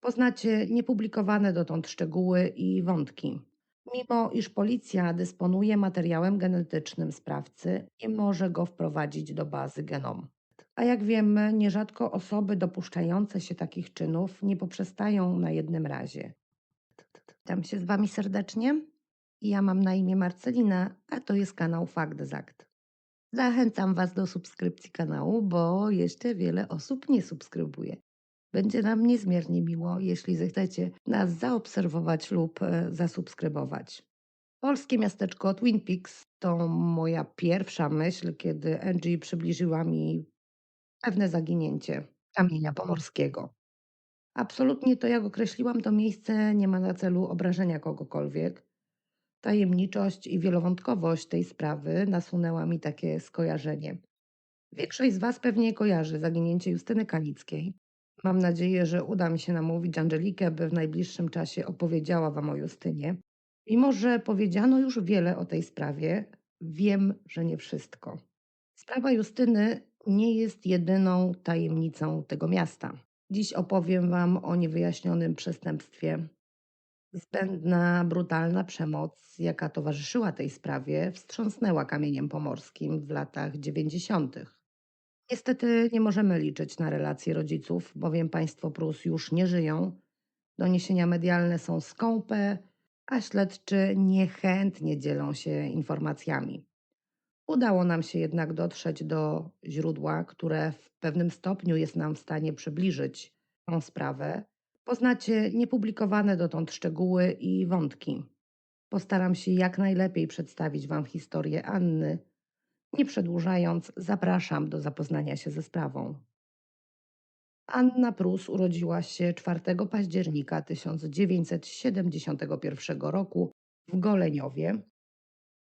Poznacie niepublikowane dotąd szczegóły i wątki. Mimo iż policja dysponuje materiałem genetycznym sprawcy, nie może go wprowadzić do bazy genom. A jak wiemy, nierzadko osoby dopuszczające się takich czynów nie poprzestają na jednym razie. Witam się z Wami serdecznie. Ja mam na imię Marcelina, a to jest kanał Fakt Zakt. Zachęcam Was do subskrypcji kanału, bo jeszcze wiele osób nie subskrybuje. Będzie nam niezmiernie miło, jeśli zechcecie nas zaobserwować lub e, zasubskrybować. Polskie miasteczko Twin Peaks to moja pierwsza myśl, kiedy Angie przybliżyła mi pewne zaginięcie kamienia pomorskiego. Absolutnie to, jak określiłam to miejsce, nie ma na celu obrażenia kogokolwiek. Tajemniczość i wielowątkowość tej sprawy nasunęła mi takie skojarzenie. Większość z Was pewnie kojarzy zaginięcie Justyny Kanickiej. Mam nadzieję, że uda mi się namówić Angelikę, by w najbliższym czasie opowiedziała Wam o Justynie. Mimo, że powiedziano już wiele o tej sprawie, wiem, że nie wszystko. Sprawa Justyny nie jest jedyną tajemnicą tego miasta. Dziś opowiem Wam o niewyjaśnionym przestępstwie. Zbędna, brutalna przemoc, jaka towarzyszyła tej sprawie, wstrząsnęła kamieniem pomorskim w latach 90. Niestety nie możemy liczyć na relacje rodziców, bowiem państwo Prus już nie żyją. Doniesienia medialne są skąpe, a śledczy niechętnie dzielą się informacjami. Udało nam się jednak dotrzeć do źródła, które w pewnym stopniu jest nam w stanie przybliżyć tą sprawę. Poznacie niepublikowane dotąd szczegóły i wątki. Postaram się jak najlepiej przedstawić Wam historię Anny. Nie przedłużając, zapraszam do zapoznania się ze sprawą. Anna Prus urodziła się 4 października 1971 roku w Goleniowie.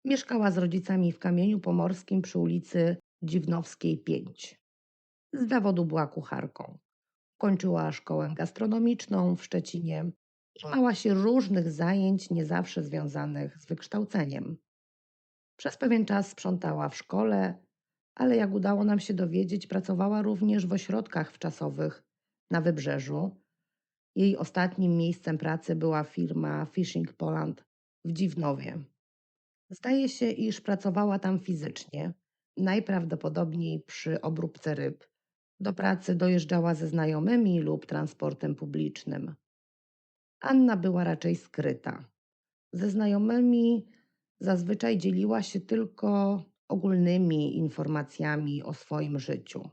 Mieszkała z rodzicami w Kamieniu Pomorskim przy ulicy Dziwnowskiej 5. Z zawodu była kucharką. Kończyła szkołę gastronomiczną w Szczecinie i mała się różnych zajęć, nie zawsze związanych z wykształceniem. Przez pewien czas sprzątała w szkole, ale jak udało nam się dowiedzieć, pracowała również w ośrodkach wczasowych na wybrzeżu. Jej ostatnim miejscem pracy była firma Fishing Poland w Dziwnowie. Zdaje się, iż pracowała tam fizycznie, najprawdopodobniej przy obróbce ryb. Do pracy dojeżdżała ze znajomymi lub transportem publicznym. Anna była raczej skryta. Ze znajomymi zazwyczaj dzieliła się tylko ogólnymi informacjami o swoim życiu.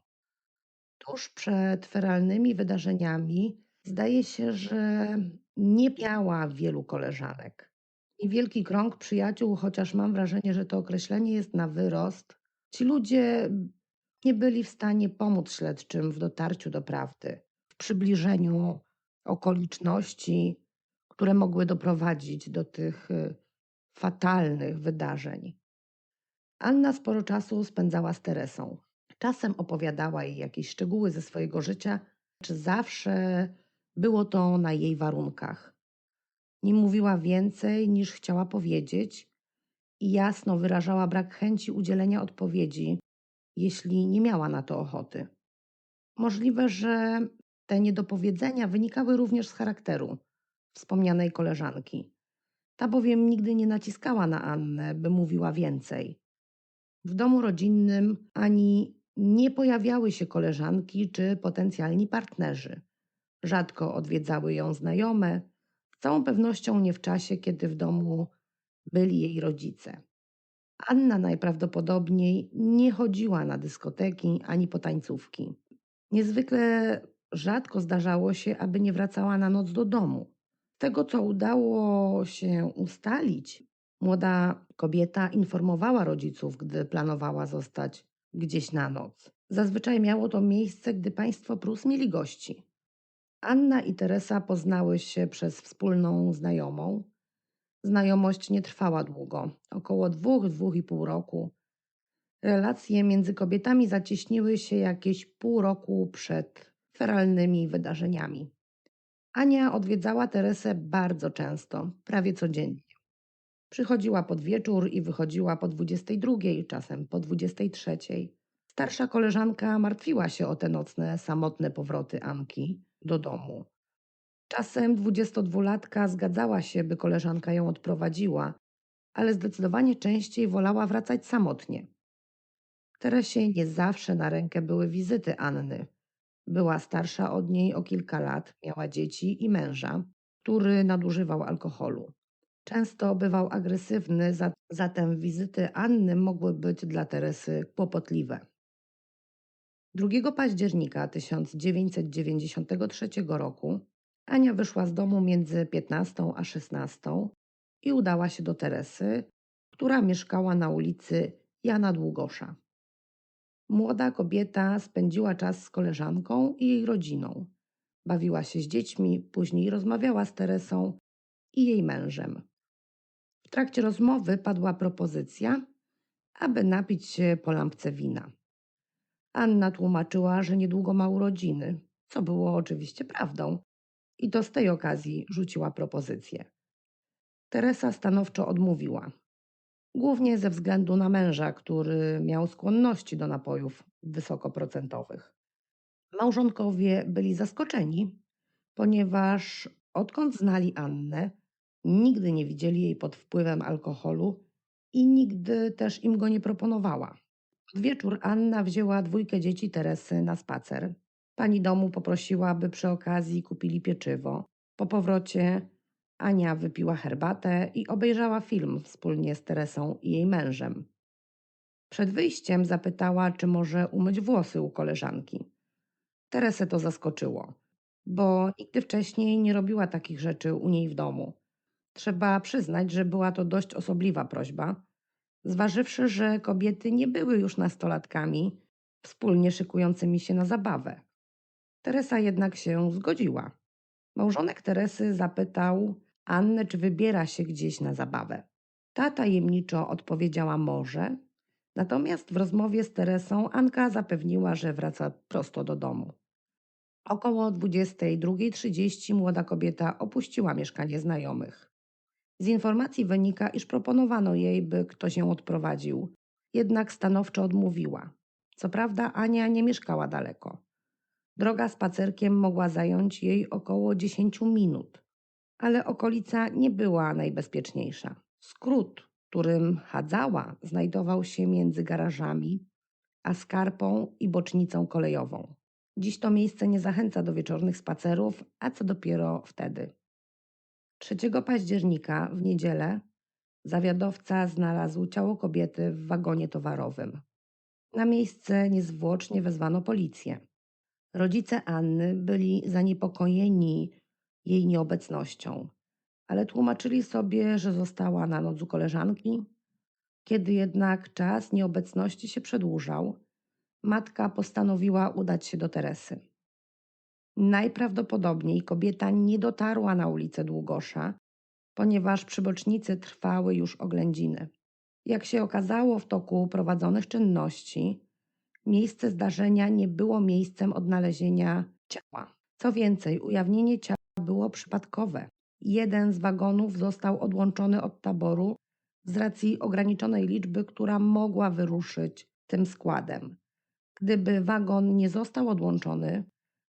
Tuż przed feralnymi wydarzeniami zdaje się, że nie miała wielu koleżanek. Niewielki krąg przyjaciół, chociaż mam wrażenie, że to określenie jest na wyrost. Ci ludzie nie byli w stanie pomóc śledczym w dotarciu do prawdy, w przybliżeniu okoliczności, które mogły doprowadzić do tych y, fatalnych wydarzeń. Anna sporo czasu spędzała z Teresą. Czasem opowiadała jej jakieś szczegóły ze swojego życia, czy zawsze było to na jej warunkach. Nie mówiła więcej niż chciała powiedzieć i jasno wyrażała brak chęci udzielenia odpowiedzi, jeśli nie miała na to ochoty. Możliwe, że te niedopowiedzenia wynikały również z charakteru wspomnianej koleżanki. Ta bowiem nigdy nie naciskała na Annę, by mówiła więcej. W domu rodzinnym ani nie pojawiały się koleżanki czy potencjalni partnerzy. Rzadko odwiedzały ją znajome, z całą pewnością nie w czasie, kiedy w domu byli jej rodzice. Anna najprawdopodobniej nie chodziła na dyskoteki ani potańcówki. Niezwykle rzadko zdarzało się, aby nie wracała na noc do domu. Z tego, co udało się ustalić, młoda kobieta informowała rodziców, gdy planowała zostać gdzieś na noc. Zazwyczaj miało to miejsce, gdy państwo Prus mieli gości. Anna i Teresa poznały się przez wspólną znajomą. Znajomość nie trwała długo, około dwóch, dwóch i pół roku. Relacje między kobietami zacieśniły się jakieś pół roku przed feralnymi wydarzeniami. Ania odwiedzała Teresę bardzo często, prawie codziennie. Przychodziła pod wieczór i wychodziła po 22, czasem po 23. Starsza koleżanka martwiła się o te nocne, samotne powroty Anki do domu. Czasem dwudziestodwulatka zgadzała się, by koleżanka ją odprowadziła, ale zdecydowanie częściej wolała wracać samotnie. Teresie nie zawsze na rękę były wizyty Anny. Była starsza od niej o kilka lat, miała dzieci i męża, który nadużywał alkoholu. Często bywał agresywny, za- zatem wizyty Anny mogły być dla Teresy kłopotliwe. 2 października 1993 roku Ania wyszła z domu między 15 a 16 i udała się do Teresy, która mieszkała na ulicy Jana Długosza. Młoda kobieta spędziła czas z koleżanką i jej rodziną. Bawiła się z dziećmi, później rozmawiała z Teresą i jej mężem. W trakcie rozmowy padła propozycja, aby napić się po lampce wina. Anna tłumaczyła, że niedługo ma urodziny, co było oczywiście prawdą, i to z tej okazji rzuciła propozycję. Teresa stanowczo odmówiła. Głównie ze względu na męża, który miał skłonności do napojów wysokoprocentowych. Małżonkowie byli zaskoczeni, ponieważ odkąd znali Annę, nigdy nie widzieli jej pod wpływem alkoholu i nigdy też im go nie proponowała. W wieczór Anna wzięła dwójkę dzieci Teresy na spacer. Pani domu poprosiła, by przy okazji kupili pieczywo. Po powrocie Ania wypiła herbatę i obejrzała film wspólnie z Teresą i jej mężem. Przed wyjściem zapytała, czy może umyć włosy u koleżanki. Teresę to zaskoczyło, bo nigdy wcześniej nie robiła takich rzeczy u niej w domu. Trzeba przyznać, że była to dość osobliwa prośba, zważywszy, że kobiety nie były już nastolatkami wspólnie szykującymi się na zabawę. Teresa jednak się zgodziła. Małżonek Teresy zapytał Annę, czy wybiera się gdzieś na zabawę. Ta tajemniczo odpowiedziała może, natomiast w rozmowie z Teresą Anka zapewniła, że wraca prosto do domu. Około 22.30 młoda kobieta opuściła mieszkanie znajomych. Z informacji wynika, iż proponowano jej, by ktoś ją odprowadził, jednak stanowczo odmówiła. Co prawda Ania nie mieszkała daleko. Droga spacerkiem mogła zająć jej około 10 minut, ale okolica nie była najbezpieczniejsza. Skrót, którym chadzała, znajdował się między garażami, a skarpą i bocznicą kolejową. Dziś to miejsce nie zachęca do wieczornych spacerów, a co dopiero wtedy. 3 października w niedzielę zawiadowca znalazł ciało kobiety w wagonie towarowym. Na miejsce niezwłocznie wezwano policję. Rodzice Anny byli zaniepokojeni jej nieobecnością, ale tłumaczyli sobie, że została na noc u koleżanki. Kiedy jednak czas nieobecności się przedłużał, matka postanowiła udać się do Teresy. Najprawdopodobniej kobieta nie dotarła na ulicę Długosza, ponieważ przy bocznicy trwały już oględziny. Jak się okazało w toku prowadzonych czynności, miejsce zdarzenia nie było miejscem odnalezienia ciała. Co więcej, ujawnienie ciała było przypadkowe. Jeden z wagonów został odłączony od taboru z racji ograniczonej liczby, która mogła wyruszyć tym składem. Gdyby wagon nie został odłączony,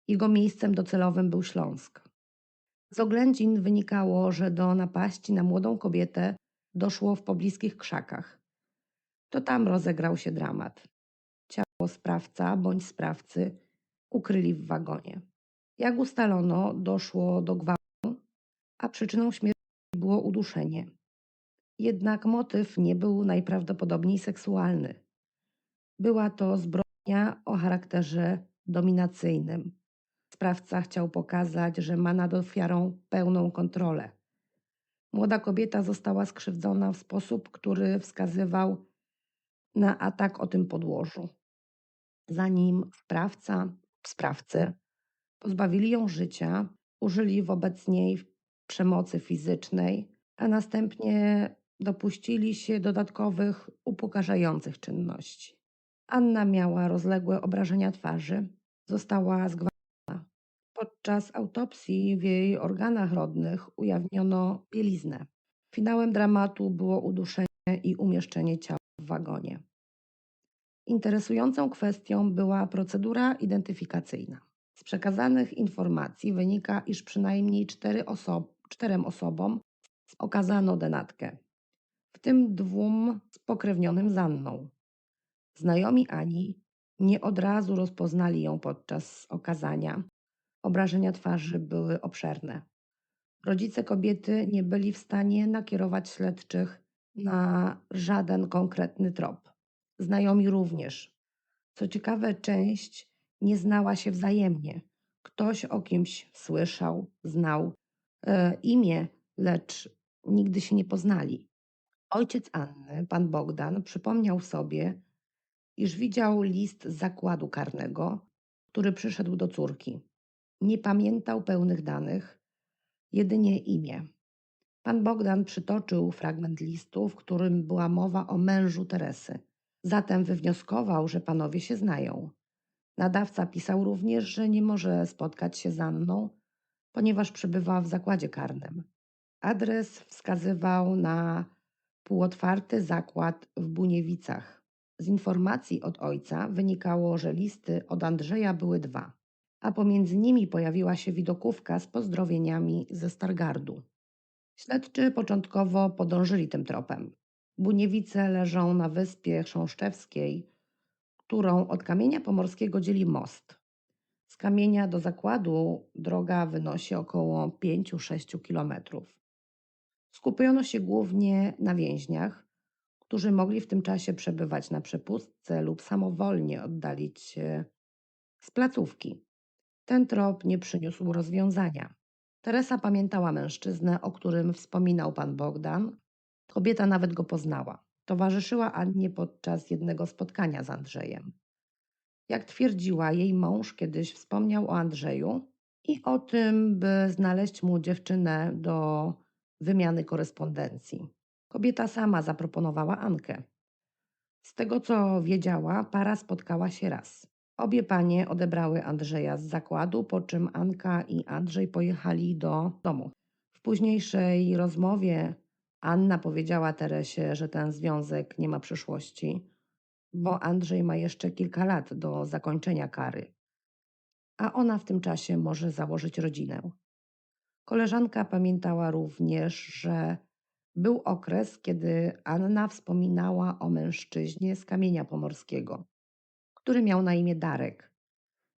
jego miejscem docelowym był Śląsk. Z oględzin wynikało, że do napaści na młodą kobietę doszło w pobliskich krzakach. To tam rozegrał się dramat. Ciało sprawca bądź sprawcy ukryli w wagonie. Jak ustalono, doszło do gwałtu, a przyczyną śmierci było uduszenie. Jednak motyw nie był najprawdopodobniej seksualny. Była to zbrodnia o charakterze dominacyjnym. Sprawca chciał pokazać, że ma nad ofiarą pełną kontrolę. Młoda kobieta została skrzywdzona w sposób, który wskazywał na atak o tym podłożu. Zanim sprawca, sprawcy pozbawili ją życia, użyli wobec niej przemocy fizycznej, a następnie dopuścili się dodatkowych upokarzających czynności. Anna miała rozległe obrażenia twarzy, została zgwałcona. Podczas autopsji w jej organach rodnych ujawniono bieliznę. Finałem dramatu było uduszenie i umieszczenie ciała w wagonie. Interesującą kwestią była procedura identyfikacyjna. Z przekazanych informacji wynika, iż przynajmniej cztery oso- czterem osobom okazano denatkę, w tym dwóm spokrewnionym z Anną. Znajomi Ani nie od razu rozpoznali ją podczas okazania. Obrażenia twarzy były obszerne. Rodzice kobiety nie byli w stanie nakierować śledczych na żaden konkretny trop. Znajomi również. Co ciekawe, część nie znała się wzajemnie. Ktoś o kimś słyszał, znał e, imię, lecz nigdy się nie poznali. Ojciec Anny, pan Bogdan, przypomniał sobie, iż widział list z zakładu karnego, który przyszedł do córki. Nie pamiętał pełnych danych, jedynie imię. Pan Bogdan przytoczył fragment listu, w którym była mowa o mężu Teresy. Zatem wywnioskował, że panowie się znają. Nadawca pisał również, że nie może spotkać się z Anną, ponieważ przebywa w zakładzie karnym. Adres wskazywał na półotwarty zakład w Buniewicach. Z informacji od ojca wynikało, że listy od Andrzeja były dwa, a pomiędzy nimi pojawiła się widokówka z pozdrowieniami ze Stargardu. Śledczy początkowo podążyli tym tropem. Buniewice leżą na wyspie Chrząszczewskiej, którą od kamienia pomorskiego dzieli most. Z kamienia do zakładu droga wynosi około 5-6 kilometrów. Skupiono się głównie na więźniach, którzy mogli w tym czasie przebywać na przepustce lub samowolnie oddalić się z placówki. Ten trop nie przyniósł rozwiązania. Teresa pamiętała mężczyznę, o którym wspominał pan Bogdan. Kobieta nawet go poznała. Towarzyszyła Annie podczas jednego spotkania z Andrzejem. Jak twierdziła, jej mąż kiedyś wspomniał o Andrzeju i o tym, by znaleźć mu dziewczynę do wymiany korespondencji. Kobieta sama zaproponowała Ankę. Z tego co wiedziała, para spotkała się raz. Obie panie odebrały Andrzeja z zakładu, po czym Anka i Andrzej pojechali do domu. W późniejszej rozmowie Anna powiedziała Teresie, że ten związek nie ma przyszłości, bo Andrzej ma jeszcze kilka lat do zakończenia kary, a ona w tym czasie może założyć rodzinę. Koleżanka pamiętała również, że był okres, kiedy Anna wspominała o mężczyźnie z kamienia pomorskiego, który miał na imię Darek.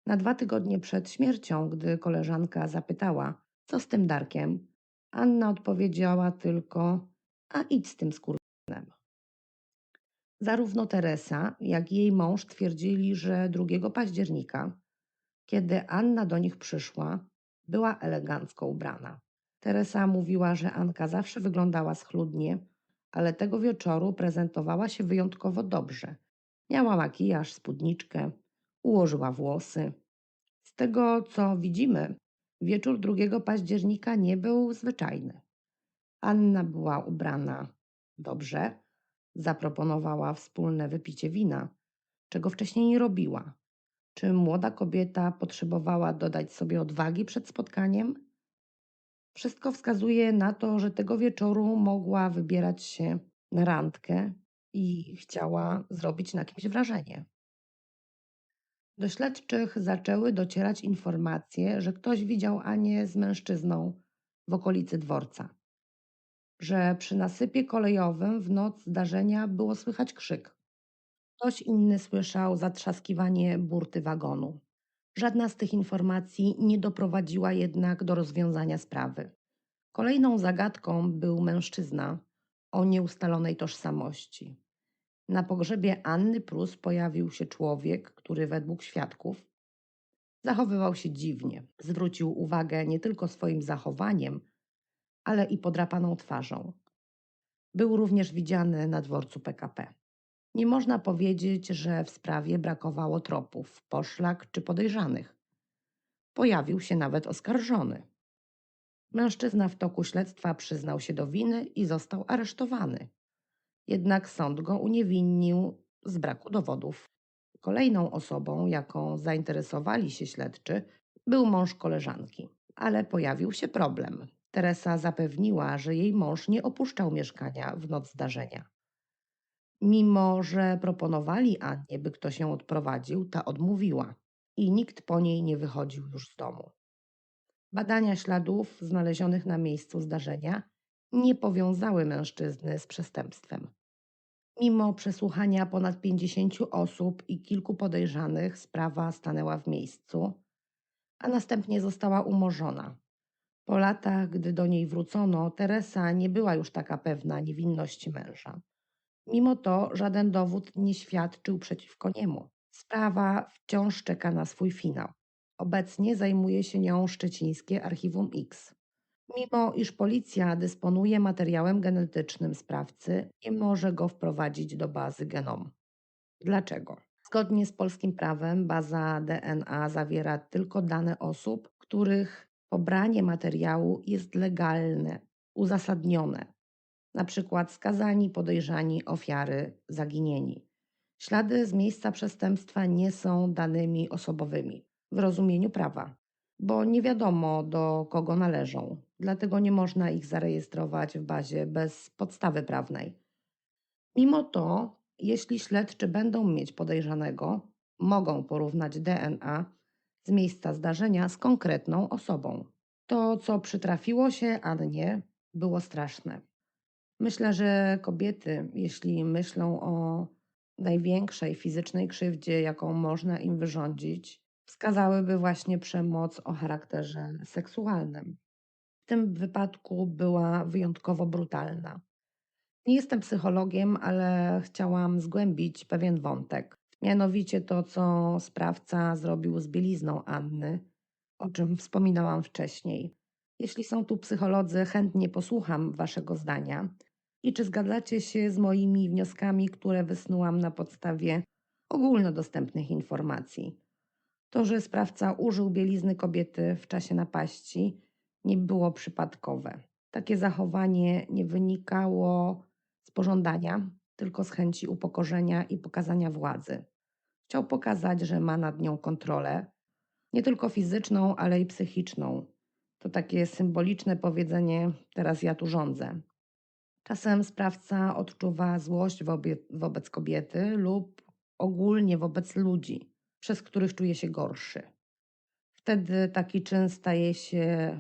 Na dwa tygodnie przed śmiercią, gdy koleżanka zapytała, co z tym Darkiem, Anna odpowiedziała tylko: A idź z tym skurwynem. Zarówno Teresa, jak i jej mąż twierdzili, że 2 października, kiedy Anna do nich przyszła, była elegancko ubrana. Teresa mówiła, że Anka zawsze wyglądała schludnie, ale tego wieczoru prezentowała się wyjątkowo dobrze. Miała makijaż, spódniczkę, ułożyła włosy. Z tego, co widzimy, wieczór 2 października nie był zwyczajny. Anna była ubrana dobrze, zaproponowała wspólne wypicie wina, czego wcześniej nie robiła. Czy młoda kobieta potrzebowała dodać sobie odwagi przed spotkaniem? Wszystko wskazuje na to, że tego wieczoru mogła wybierać się na randkę i chciała zrobić na kimś wrażenie. Do śledczych zaczęły docierać informacje, że ktoś widział Anię z mężczyzną w okolicy dworca. Że przy nasypie kolejowym w noc zdarzenia było słychać krzyk. Ktoś inny słyszał zatrzaskiwanie burty wagonu. Żadna z tych informacji nie doprowadziła jednak do rozwiązania sprawy. Kolejną zagadką był mężczyzna o nieustalonej tożsamości. Na pogrzebie Anny Prus pojawił się człowiek, który według świadków zachowywał się dziwnie. Zwrócił uwagę nie tylko swoim zachowaniem, ale i podrapaną twarzą. Był również widziany na dworcu PKP. Nie można powiedzieć, że w sprawie brakowało tropów, poszlak czy podejrzanych. Pojawił się nawet oskarżony. Mężczyzna w toku śledztwa przyznał się do winy i został aresztowany. Jednak sąd go uniewinnił z braku dowodów. Kolejną osobą, jaką zainteresowali się śledczy, był mąż koleżanki. Ale pojawił się problem. Teresa zapewniła, że jej mąż nie opuszczał mieszkania w noc zdarzenia. Mimo, że proponowali Annie, by ktoś ją odprowadził, ta odmówiła. i nikt po niej nie wychodził już z domu. Badania śladów znalezionych na miejscu zdarzenia nie powiązały mężczyzny z przestępstwem. Mimo przesłuchania ponad 50 osób i kilku podejrzanych, sprawa stanęła w miejscu, a następnie została umorzona. Po latach, gdy do niej wrócono, Teresa nie była już taka pewna niewinności męża. Mimo to żaden dowód nie świadczył przeciwko niemu. Sprawa wciąż czeka na swój finał. Obecnie zajmuje się nią szczecińskie Archiwum X. Mimo iż policja dysponuje materiałem genetycznym sprawcy, nie może go wprowadzić do bazy genom. Dlaczego? Zgodnie z polskim prawem baza DNA zawiera tylko dane osób, których pobranie materiału jest legalne, uzasadnione. Na przykład skazani, podejrzani, ofiary, zaginieni. Ślady z miejsca przestępstwa nie są danymi osobowymi w rozumieniu prawa, bo nie wiadomo do kogo należą, dlatego nie można ich zarejestrować w bazie bez podstawy prawnej. Mimo to, jeśli śledczy będą mieć podejrzanego, mogą porównać DNA z miejsca zdarzenia z konkretną osobą. To, co przytrafiło się Annie, było straszne. Myślę, że kobiety, jeśli myślą o największej fizycznej krzywdzie, jaką można im wyrządzić, wskazałyby właśnie przemoc o charakterze seksualnym. W tym wypadku była wyjątkowo brutalna. Nie jestem psychologiem, ale chciałam zgłębić pewien wątek. Mianowicie to, co sprawca zrobił z bielizną Anny, o czym wspominałam wcześniej. Jeśli są tu psycholodzy, chętnie posłucham Waszego zdania i czy zgadzacie się z moimi wnioskami, które wysnułam na podstawie ogólnodostępnych informacji. To, że sprawca użył bielizny kobiety w czasie napaści, nie było przypadkowe. Takie zachowanie nie wynikało z pożądania, tylko z chęci upokorzenia i pokazania władzy. Chciał pokazać, że ma nad nią kontrolę, nie tylko fizyczną, ale i psychiczną. To takie symboliczne powiedzenie: Teraz ja tu rządzę. Czasem sprawca odczuwa złość wobec kobiety lub ogólnie wobec ludzi, przez których czuje się gorszy. Wtedy taki czyn staje się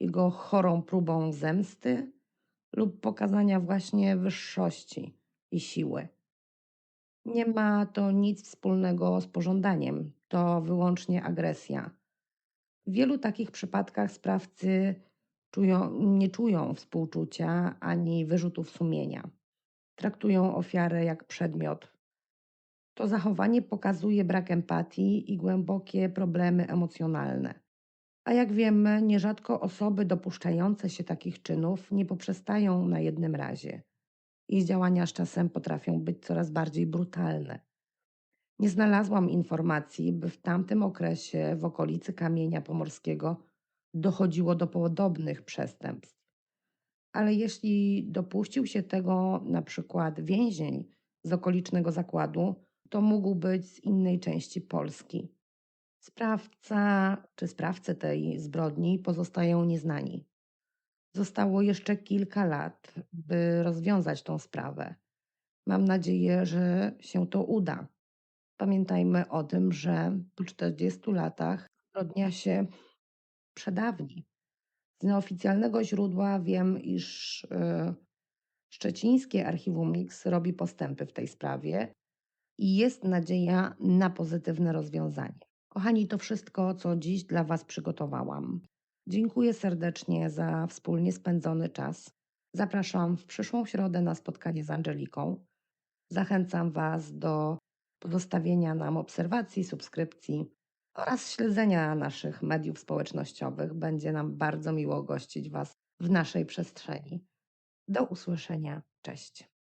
jego chorą próbą zemsty lub pokazania właśnie wyższości i siły. Nie ma to nic wspólnego z pożądaniem, to wyłącznie agresja. W wielu takich przypadkach sprawcy czują, nie czują współczucia ani wyrzutów sumienia. Traktują ofiarę jak przedmiot. To zachowanie pokazuje brak empatii i głębokie problemy emocjonalne. A jak wiemy, nierzadko osoby dopuszczające się takich czynów nie poprzestają na jednym razie. Ich działania z czasem potrafią być coraz bardziej brutalne. Nie znalazłam informacji, by w tamtym okresie w okolicy kamienia pomorskiego dochodziło do podobnych przestępstw. Ale jeśli dopuścił się tego na przykład więzień z okolicznego zakładu, to mógł być z innej części Polski. Sprawca czy sprawcy tej zbrodni pozostają nieznani. Zostało jeszcze kilka lat, by rozwiązać tą sprawę. Mam nadzieję, że się to uda. Pamiętajmy o tym, że po 40 latach zbrodnia się przedawni. Z nieoficjalnego źródła wiem, iż y, szczecińskie Archiwum Mix robi postępy w tej sprawie i jest nadzieja na pozytywne rozwiązanie. Kochani, to wszystko, co dziś dla Was przygotowałam. Dziękuję serdecznie za wspólnie spędzony czas. Zapraszam w przyszłą środę na spotkanie z Angeliką. Zachęcam Was do pozostawienia nam obserwacji, subskrypcji oraz śledzenia naszych mediów społecznościowych. Będzie nam bardzo miło gościć Was w naszej przestrzeni. Do usłyszenia. Cześć.